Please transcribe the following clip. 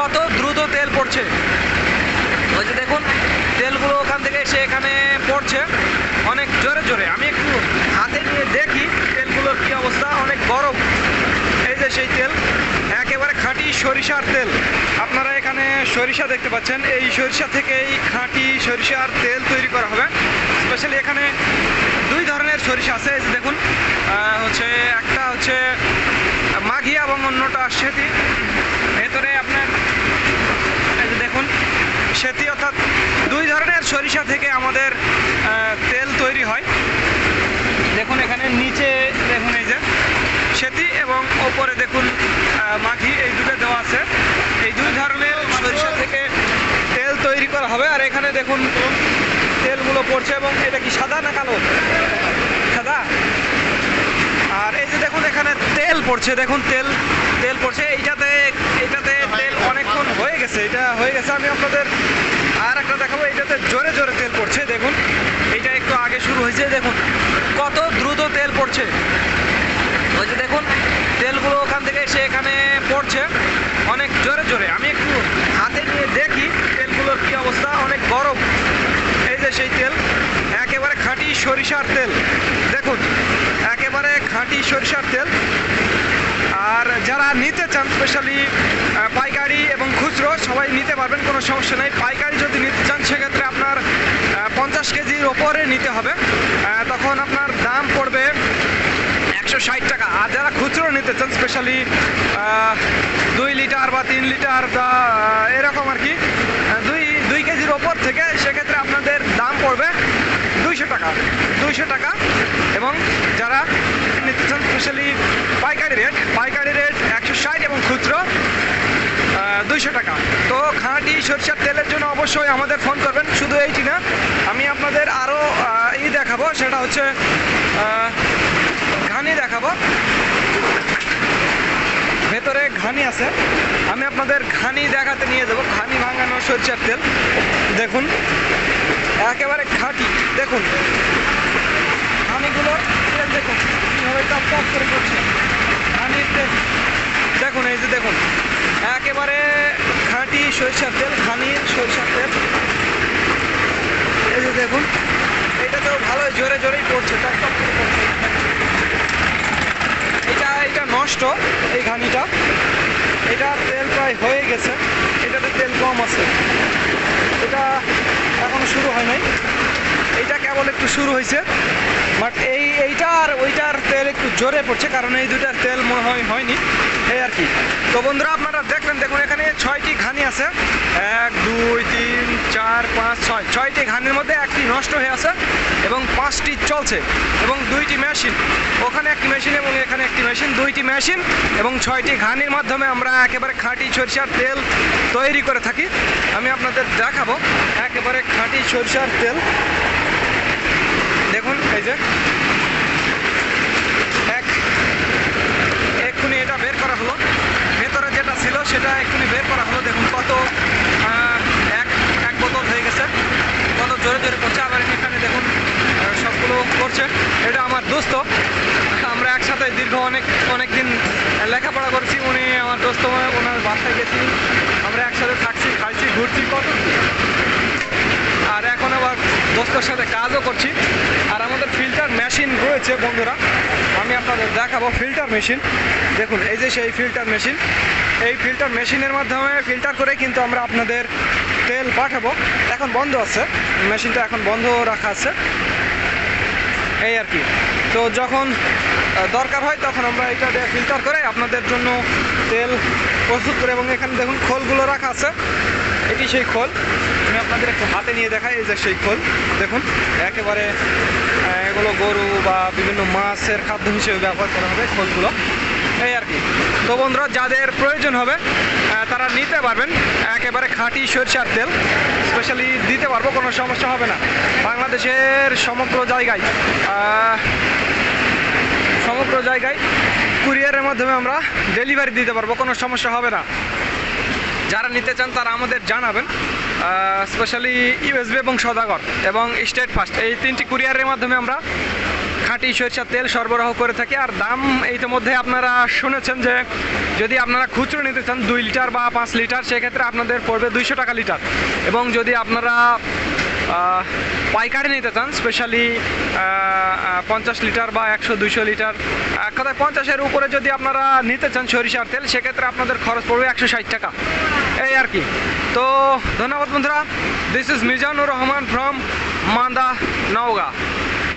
কত দ্রুত তেল পড়ছে। ওই যে দেখুন, তেলগুলো ওখান থেকে এসে এখানে পড়ছে। অনেক জোরে জোরে। আমি একটু হাতে নিয়ে দেখি তেলগুলোর কি অবস্থা। অনেক গরম। এই যে সেই তেল, একেবারে খাঁটি সরিষার তেল। আপনারা এখানে সরিষা দেখতে পাচ্ছেন। এই সরিষা থেকেই খাঁটি সরিষার তেল তৈরি করা হবে। স্পেশালি এখানে দুই ধরনের সরিষা আছে। এই যে দেখুন হচ্ছে একটা হচ্ছে মাঘিয়া এবং অন্যটা সেটি ভেতরে আপনার এই যে দেখুন সেতি অর্থাৎ দুই ধরনের সরিষা থেকে আমাদের তেল তৈরি হয়। দেখুন এখানে নিচে, দেখুন এই যে সেতি এবং ওপরে দেখুন মাঘি এই দুটো দেওয়া আছে। এই দুই ধরনের সরিষা থেকে তেল তৈরি করা হবে। আর এখানে দেখুন তেলগুলো পড়ছে এবং এটা কি সাদা না কালো? সাদা? আর এই যে দেখুন এখানে তেল পড়ছে, দেখুন তেল তেল পড়ছে। এইটাতে এইটাতে তেল অনেকক্ষণ হয়ে গেছে। এটা হয়ে গেছে। আমি আপনাদের আর একটা দেখাবো, এইটাতে জোরে জোরে তেল পড়ছে, দেখুন। এইটা একটু আগে শুরু হয়েছে, দেখুন, কত দ্রুত তেল পড়ছে। ওই যে দেখুন, তেলগুলো ওখান থেকে এসে এখানে পড়ছে, অনেক জোরে জোরে। আমি একটু হাতে নিয়ে দেখি তেলগুলোর কি অবস্থা, অনেক গরম। এই যে সেই তেল, একেবারে খাঁটি সরিষার তেল। দেখুন, একেবারে খাঁটি সরিষার তেল। আর যারা নিতে চান স্পেশালি পাইকারি এবং খুচরো, সবাই নিতে পারবেন কোনো সমস্যা নেই। পাইকারি যদি নিতে চান, সেক্ষেত্রে আপনার পঞ্চাশ কেজির ওপরে নিতে হবে। তখন আপনার দাম পড়বে একশো ষাট টাকা। আর যারা খুচরো নিতে চান স্পেশালি দুই লিটার বা তিন লিটার বা এরকম আর কি দুই দুই কেজির ওপর থেকে সেক্ষেত্রে আপনাদের দাম পড়বে দুইশো টাকা। দুইশো টাকা। এবং যারা নিতে চান স্পেশালি পাইকারি রেট পাইকারি রেট একশো ষাট এবং খুচরো দুইশো টাকা। তো খাঁটি সরষের তেলের জন্য অবশ্যই আমাদের ফোন করবেন, শুধু এইটি না, আমি আপনাদের আরও ই দেখাবো, সেটা হচ্ছে ঘানি দেখাবো। ভেতরে ঘানি আছে। আমি আপনাদের ঘানি দেখাতে নিয়ে যাব, ঘানি ভাঙানো সরষের তেল। দেখুন, একেবারে খাঁটি, দেখুন। ঘানিগুলো, তেল দেখুন, কীভাবে টপ টপ করে করছে। ঘানির তেল। দেখুন, এই যে দেখুন। একেবারে খাঁটি সরিষার তেল ঘানির সরিষার তেল। এই যে দেখুন, এটা তো ভালোই জোরে জোরেই পড়ছে। এটা এটা নষ্ট, এই ঘানিটা। এটা তেল প্রায় হয়ে গেছে, এটাতে তেল কম আছে। এটা এখনও শুরু হয় নাই। এইটা কেবল একটু শুরু হয়েছে। বাট এই এইটা আর ওইটার তেল একটু জোরে পড়ছে, কারণ এই দুইটার তেল মনে হয় হয়নি। এই আর কি। তো বন্ধুরা, আপনারা দেখবেন দেখুন, এখানে ছয়টি ঘানি আছে। এক, দুই, তিন, চার, পাঁচ, ছয়। ছয়টি ঘানির মধ্যে একটি নষ্ট হয়ে আছে এবং পাঁচটি চলছে এবং দুইটি মেশিন। ওখানে একটি মেশিন এবং এখানে একটি মেশিন। দুইটি মেশিন এবং ছয়টি ঘানির মাধ্যমে আমরা একেবারে খাঁটি সরিষার তেল তৈরি করে থাকি। আমি আপনাদের দেখাবো। একেবারে খাঁটি সরিষার তেল। দেখুন এক, এক্ষুনি এটা বের করা হলো। ভেতরে যেটা ছিল সেটা এক্ষুনি বের করা হলো। দেখুন কত এক এক বোতল হয়ে গেছে। কত জোরে জোরে করছে। আবার এখানে দেখুন সবগুলো করছে। এটা আমার দোস্ত। আমরা একসাথে দীর্ঘ অনেক অনেক দিন লেখাপড়া করেছি। উনি আমার দোস্ত, ওনার বাসায় গেছি। আমরা একসাথে থাকছি, খাইছি, ঘুরছি, কত আর এখন আবার দোস্তর সাথে কাজও করছি। আর রয়েছে বন্ধুরা, আমি আপনাদের দেখাবো ফিল্টার মেশিন দেখুন, এই যে সেই ফিল্টার মেশিন এই ফিল্টার মেশিনের মাধ্যমে ফিল্টার করে কিন্তু আমরা আপনাদের তেল পাঠাবো। এখন বন্ধ আছে মেশিনটা এখন বন্ধ রাখা আছে। এই আর কি। তো যখন দরকার হয় তখন আমরা এটা দিয়ে ফিল্টার করে আপনাদের জন্য তেল প্রস্তুত করে এবং এখানে দেখুন খোলগুলো রাখা আছে। এটি সেই খোল। আমি আপনাদের একটু হাতে নিয়ে দেখাই, এই যে সেই খোল। দেখুন, একেবারে গরু বা বিভিন্ন মাছের খাদ্য হিসেবে ব্যবহার করা হবে খোলগুলো। এই আর কি। তো বন্ধুরা, যাদের প্রয়োজন হবে তারা নিতে পারবেন। একেবারে খাঁটি সরষার তেল। স্পেশালি দিতে পারব, কোনো সমস্যা হবে না। বাংলাদেশের সমগ্র জায়গায় সমগ্র জায়গায় কুরিয়ারের মাধ্যমে আমরা ডেলিভারি দিতে পারব, কোনো সমস্যা হবে না। যারা নিতে চান, তারা আমাদের জানাবেন। স্পেশালি ইউএসবি এবং সদাগর এবং স্টেট ফার্স্ট। এই তিনটি কুরিয়ারের মাধ্যমে আমরা খাঁটি সরিষার তেল সরবরাহ করে থাকি। আর দাম ইতিমধ্যে আপনারা শুনেছেন যে যদি আপনারা খুচরো নিতে চান দুই লিটার বা পাঁচ লিটার, সেক্ষেত্রে আপনাদের পড়বে দুইশো টাকা লিটার। এবং যদি আপনারা পাইকারি নিতে চান স্পেশালি পঞ্চাশ লিটার বা একশো দুইশো লিটার কথায় পঞ্চাশের উপরে যদি আপনারা নিতে চান সরিষার তেল, সেক্ষেত্রে আপনাদের খরচ পড়বে একশো ষাট টাকা। এই আর কি। তো ধন্যবাদ বন্ধুরা। This is Mizanur Rahman from Manda, Naogaon.